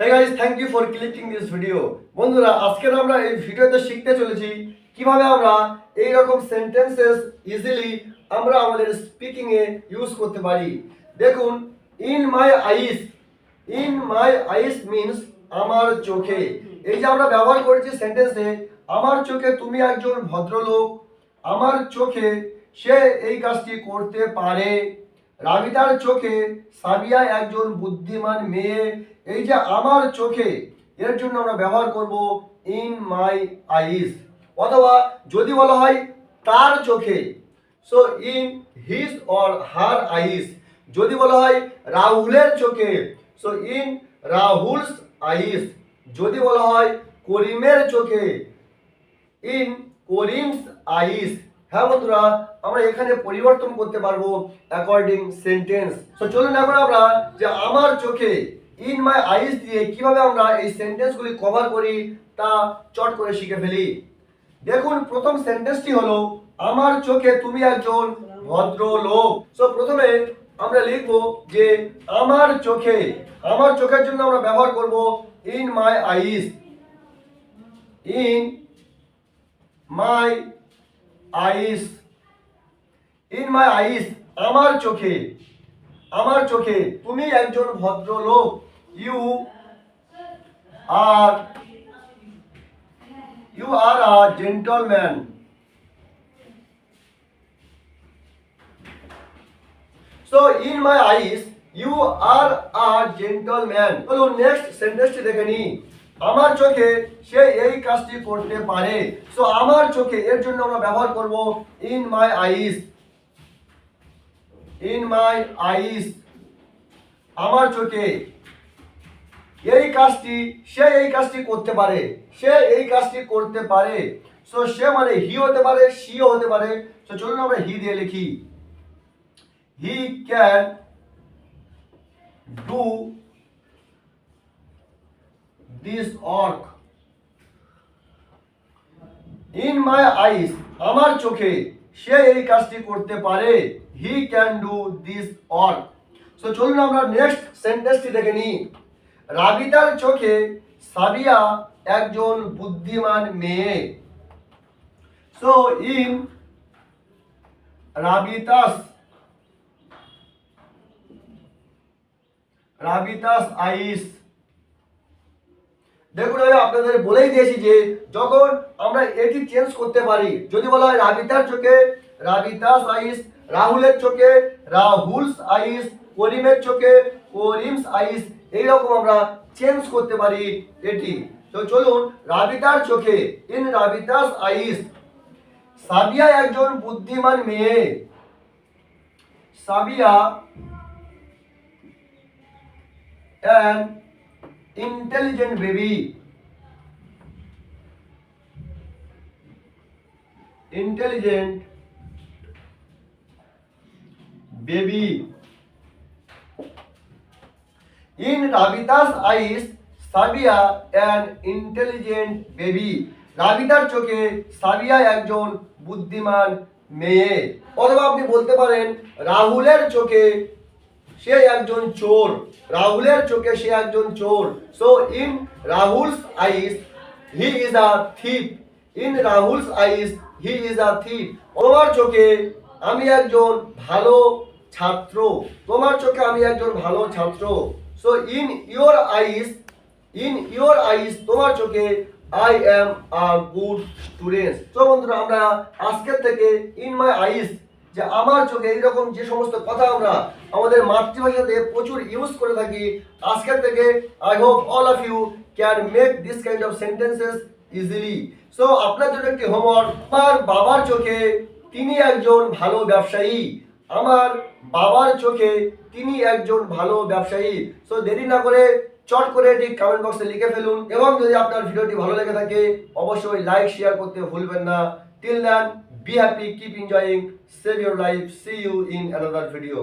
Hey guys thank you for clicking video বন্ধুরা আমরা এই ভিডিওতে শিখতে চলেছি আমরা এই রকম সেন্টেন্সেস ইজিলি আমরা আমাদের স্পিকিং এ ইউজ করতে পারি। দেখুন in my eyes in my eyes আমার চোখে। এই যে আমরা ব্যবহার করেছি সেন্টেন্সে আমার চোখে তুমি একজন ভদ্রলোক, আমার চোখে সে এই কাজটি করতে পারে। রাবিতার চোখে সাবিয়া একজন বুদ্ধিমান মেয়ে, এই যে আমার চোখে, এর জন্য আমরা ব্যবহার করব ইন মাই আইস অথবা যদি বলা হয় তার চোখে so in his or her eyes যদি বলা হয় রাহুলের চোখে সো ইন রাহুলস আইস যদি বলা হয় করিমের চোখে ইন করিমস আইস হ্যাঁ বন্ধুরা, আমরা এখানে পরিবর্তন করতে পারব অ্যাকর্ডিং সেন্টেন্স তো চলুন এখন আমরা যে আমার চোখে ইন মাই আইস দিয়ে কীভাবে আমরা এই সেন্টেন্সগুলি কভার করি, তা চট করে শিখে ফেলি। দেখুন, প্রথম সেন্টেন্সটি হলো, আমার চোখে তুমি একজন ভদ্র লোক সো প্রথমে আমরা লিখব যে, আমার চোখে, আমার চোখের জন্য আমরা ব্যবহার করব in my eyes in my eyes in my eyes আমার চোখে আমার চোখে তুমি একজন ভদ্রলোক। You are you are a gentleman so in my eyes you are a gentleman চলুন নেক্সট সেন্টেন্সটি দেখে নিই। আমার চোখে সে এই কাজটি করতে পারে। সো আমার চোখে এর জন্য আমরা ব্যবহার করব in my eyes in my eyes আমার চোখে এই কাজটি, সে এই কাজটি করতে পারে। সে এই কাজটি করতে পারে। সো সে মানে হি হতে পারে সিও হতে পারে। সো চলুন আমরা হি দিয়ে লিখি। He can do this work in my eyes আমার চোখে সে এই কাজটি করতে পারে he can do this work so চলুন আমরা নেক্সট সেন্টেন্সটি দেখে নিই রাবিতার চোখে সাবিয়া একজন বুদ্ধিমান মেয়ে সো ইন রাবিতাস রাবিতাস আইস দেখুন আমি আপনাদের বলেই দিয়েছি যে যখন আমরা এটি চেঞ্জ করতে পারি, যদি বলা হয় রাবিতার চোখে, রাবিতাস আইস, রাহুলের চোখে, রাহুলস আইস, করিমের চোখে, করিমস আইস, এইরকম আমরা চেঞ্জ করতে পারি এটি। তো চলুন, রাবিতার চোখে ইন রাবিতাস আইস, সাবিয়া একজন বুদ্ধিমান মেয়ে। Sabia an intelligent baby intelligent baby in Rabita's eyes Sabia an intelligent baby রাবিতার চোখে সাবিয়া একজন বুদ্ধিমান মেয়ে অথবা আপনি বলতে পারেন রাহুলের চোখে সে একজন চোর। রাহুলের চোখে সে একজন চোর। So in Rahul's eyes he is a thief in Rahul's eyes he is a thief তোমার চোখে আমি একজন ভালো ছাত্র। তোমার চোখে আমি একজন ভালো ছাত্র। So in your eyes in your eyes তোমার চোখে I am a good student তো বন্ধুরা, আমরা আজকের থেকে ইন মাই আইস যে আমার চোখে এইরকম যে সমস্ত কথা আমরা আমাদের মাতৃভাষাতে প্রচুর ইউজ করে থাকি, আজকের থেকে I hope all of you can make this kind of sentences easily so আপনার জন্য একটি হোমওয়ার্ক আমার বাবার চোখে তিনি একজন ভালো ব্যবসায়ী। আমার বাবার চোখে তিনি একজন ভালো ব্যবসায়ী। সো দেরি না করে চট করে এটি কমেন্ট বক্সে লিখে ফেলুন এবং যদি আপনার ভিডিওটি ভালো লেগে থাকে, অবশ্যই লাইক শেয়ার করতে ভুলবেন না। Till then Be happy, keep enjoying, save your life. See you in another video.